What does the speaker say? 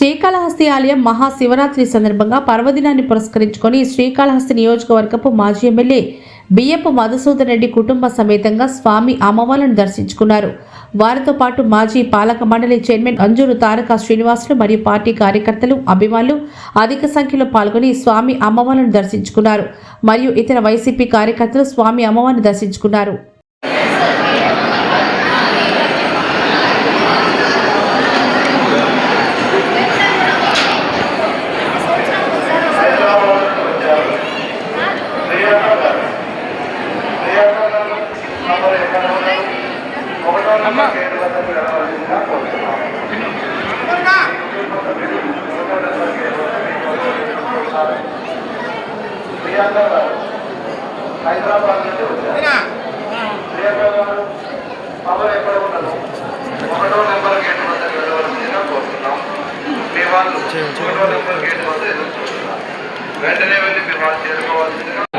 శ్రీకాళహస్తి ఆలయం మహాశివరాత్రి సందర్భంగా పర్వదినాన్ని పురస్కరించుకొని శ్రీకాళహస్తి నియోజకవర్గపు మాజీ ఎమ్మెల్యే బియ్యపు మధుసూదన్ రెడ్డి కుటుంబ సమేతంగా స్వామి అమ్మవార్లను దర్శించుకున్నారు. వారితో పాటు మాజీ పాలక మండలి చైర్మన్ అంజూరు తారక శ్రీనివాసులు మరియు పార్టీ కార్యకర్తలు అభిమానులు అధిక సంఖ్యలో పాల్గొని స్వామి అమ్మవార్లను దర్శించుకున్నారు. మరియు ఇతర వైసీపీ కార్యకర్తలు స్వామి అమ్మవారిని దర్శించుకున్నారు. హైదరాబాద్ నుండి వచ్చారు పవర్ ఎక్కడ ఉన్నదో ఒకటో నెంబర్ గేట్ వద్ద వెళ్ళవలసిందిగా కోరుతున్నాం మీ వాళ్ళు ఒకటో నెంబర్ గేట్ వద్ద ఎదురు చూస్తున్నారు వెంటనే వెళ్ళి మీ వాళ్ళు చేరుకోవాల్సిందిగా